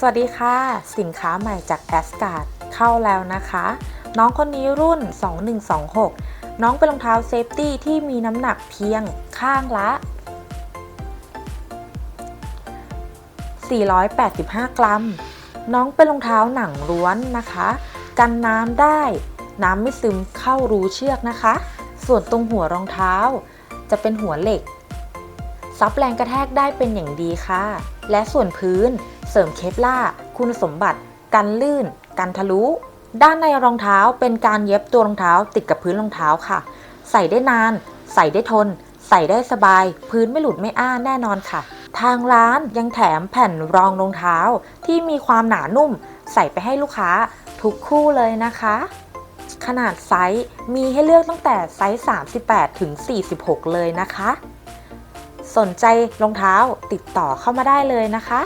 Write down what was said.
สวัสดีค่ะ สินค้าใหม่จากแอสการ์ดเข้าแล้วนะคะ น้องคนนี้รุ่น 2126 น้องเป็นรองเท้าเซฟตี้ที่มีน้ำหนักเพียงข้างละ 485 กรัม น้องเป็นรองเท้าหนังล้วนนะคะ กันน้ำได้ น้ำไม่ซึมเข้ารูเชือกนะคะ ส่วนตรงหัวรองเท้า จะเป็นหัวเหล็ก ซับแรงกระแทกได้เป็นอย่างดีค่ะ และส่วนพื้น เสริมเคปล่าคุณสมบัติ กันลื่น กันทะลุ ด้านในรองเท้าเป็นการเย็บตัวรองเท้าติดกับพื้นรองเท้าค่ะ ใส่ได้นาน ใส่ได้ทน ใส่ได้สบาย พื้นไม่หลุดไม่อ้าแน่นอนค่ะ ทางร้านยังแถมแผ่นรองรองเท้าที่มีความหนานุ่ม ใส่ไปให้ลูกค้าทุกคู่เลยนะคะ ขนาดไซส์มีให้เลือกตั้งแต่ไซส์ 38 ถึง 46 เลยนะคะ สนใจรองเท้าติดต่อเข้ามาได้เลยนะคะ